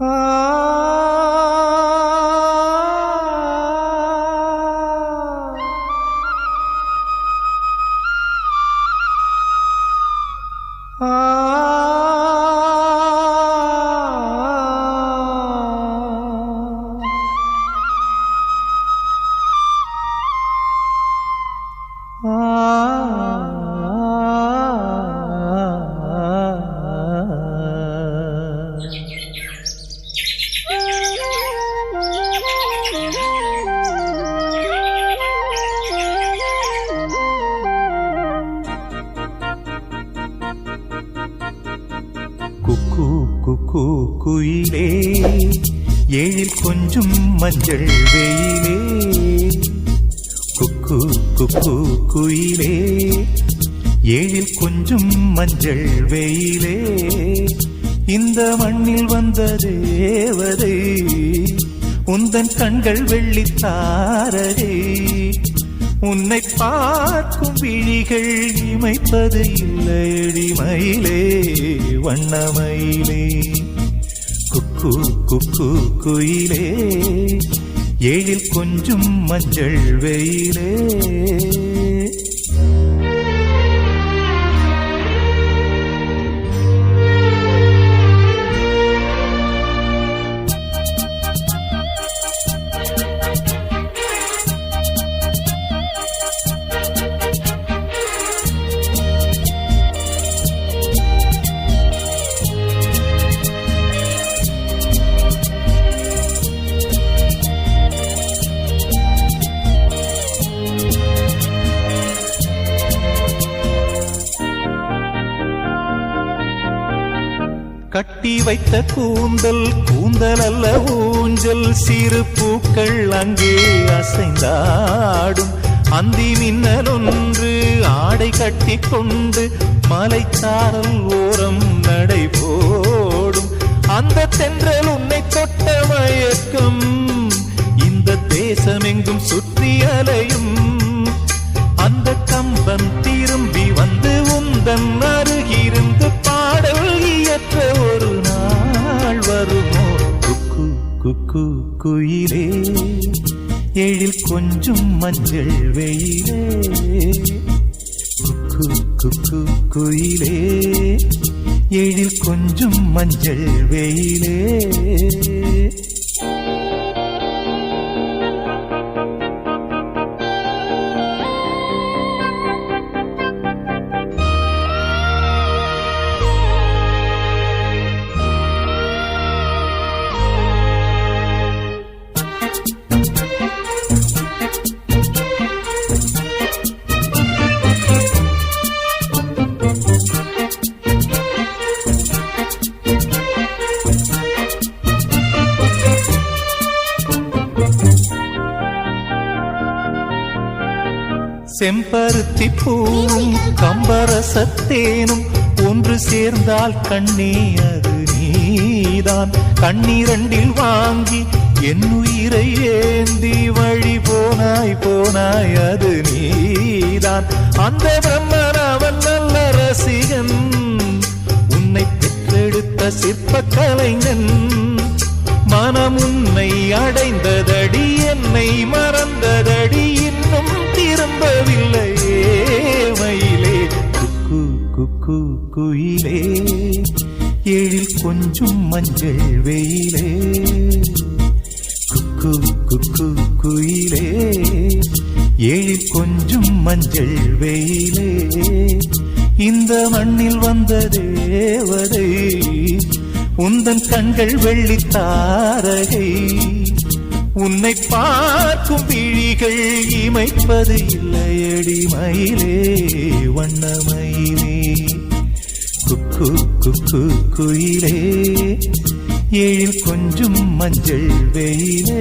குக்கு கூக்குயிலே குயிலே கொஞ்சம் மஞ்சள் வெயிலே. குக்கு குக்கு குயிலே ஏழில் கொஞ்சம் மஞ்சள் வெயிலே. இந்த மண்ணில் வந்த தேவதை உந்தன் கண்கள் வெள்ளித்தாரதே உன்னை பார்க்கும் விழிகள் இமைப்பது இல்லையடி மயிலே வண்ணமயிலே. குக்கு குக்கு குயிலே. எழில் கொஞ்சம் மஞ்சள் வெயிலே. கட்டி வைத்த கூந்தல் கூந்தல் அல்ல ஊஞ்சல் சிறு பூக்கள் அங்கே அசைந்தாடும். அந்தி மின்னல் ஒன்று ஆடை கட்டி கொண்டு மலைச்சாரல் ஓரம் நடை போடும். அந்த தென்றல் உன்னை தொட்ட மயக்கம் இந்த தேசமெங்கும் சுற்றி அலையும். அந்த கம்பன் குயிலே எழில் கொஞ்சம் மஞ்சள் வெயிலே. குக்கு குயிலே எழில் கொஞ்சம் மஞ்சள் வெயிலே. செம்பருத்தி பூவும் கம்பரசத்தேனும் ஒன்று சேர்ந்தால் கண்ணே அது நீதான். கண்ணீரண்டில் வாங்கி என் உயிரை ஏந்தி வழி போனாய் போனாய் அது நீதான். அந்த பிரம்மன் அவன் நல்ல ரசிகன் உன்னை பெற்றெடுத்த சிற்ப கலைஞன் மனம் உன்னை அடைந்ததடி என்னை மறந்ததடி இன்னும் குக்கு குயிலே எழில் கொஞ்சம் மஞ்சள் வெயிலே. குக்கு குக்கு குயிலே எழில் கொஞ்சம் மஞ்சள் வெயிலே. இந்த மண்ணில் வந்த தேவதை உந்தன் கண்கள் வெள்ளித்தாரகை உன்னை பார்க்கும் விழிகள் இமைப்பது இல்லையடி மயிலே வண்ணமயிலே குக்கு குயிலே எழில் கொஞ்சம் மஞ்சள் வெயிலே.